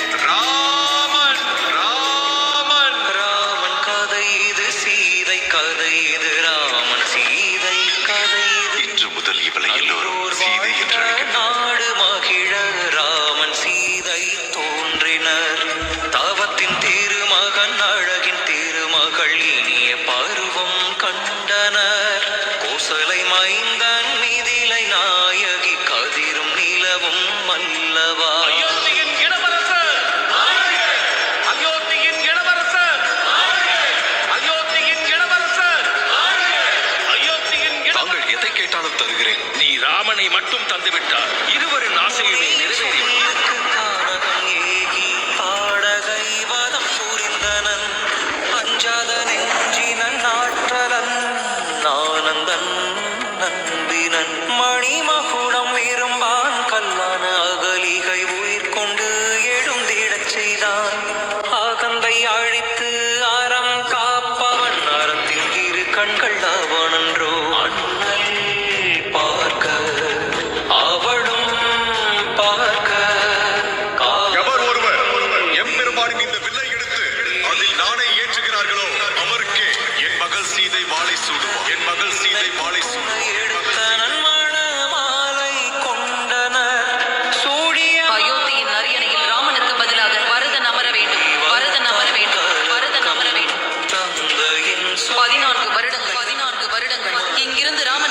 ராமன் ராமன். ராமன் கதை இது சீதை கதை சீதை கதை இன்று சீதை நாடு மகிழ ராமன் சீதை தோன்றினர். தவத்தின் திருமகன் அழகின் திருமகள் பருவம் கண்டனர். கோசலை மைந்தன் மிதிலை நாயகி கதிரும் நிலவும் மல்லவா மட்டும் தந்துவிட்டார். இருவரின் ஆசையுமே நம்பினன் மணிமகுடம் விரும்பான் கல்லான அகலிகை உயிர் கொண்டு எழுந்திடச் செய்தான். அகந்தை அழித்து அறம் காப்பவன் அறத்தின் இரு கண்கள் சீதை மாலை சூடுவான் என் மகள் சீதை மாலை சூடுவான் பதினான்கு வருடங்கள். பதினான்கு வருடங்கள். இங்கிருந்து ராம